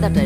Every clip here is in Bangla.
banda.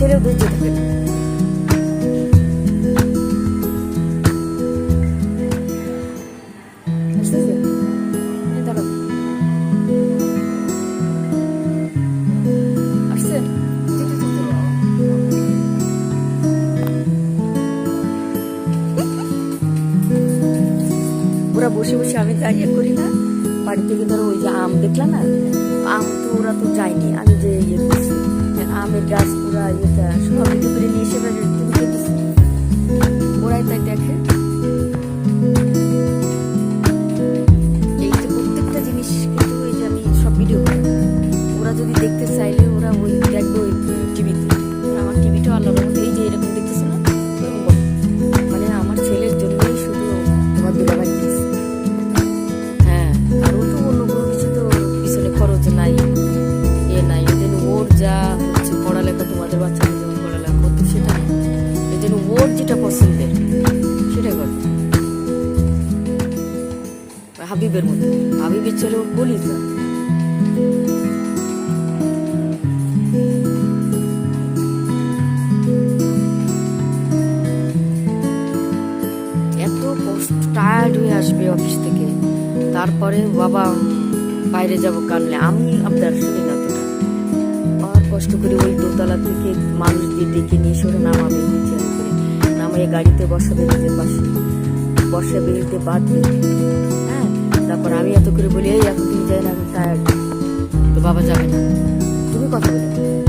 ছেলেও দুধ যেতে ওরা বসে বসে আমি তো করি না। বাড়ি থেকে ধরো ওই যে আম দেখলাম না? আম তো ওরা তো যায়নি। আমি যে ইয়ে আমের গাছ পুরা ইয়েটা সবাই করে নিয়ে এসে ওরাই তাই দেখে। এই প্রত্যেকটা জিনিস কিন্তু এই যে আমি সব ভিডিও ওরা যদি দেখতে চাইলে ওর যেটা পছন্দের। সেটা করতে হাবিবের মতো। হাবিবের ছেলে বলি তো টায়ার্ড হয়ে আসবে অফিস থেকে। তারপরে বাবা বাইরে যাব কানলে। আমি আপনার শুনি না কষ্ট করে ওই দোতলা থেকে মানুষ দিয়ে ডেকে নিয়ে সরে নামাবে। নিচে মেয়ে গাড়িতে বসা নিজের পাশে বসা নিতে বাঁধবে হ্যাঁ। তারপর আমি এত করে বলি এই এখন তুমি যাই না টায়ার্ড তো বাবা যাবে না। তুমি কথা বলে।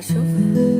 舒服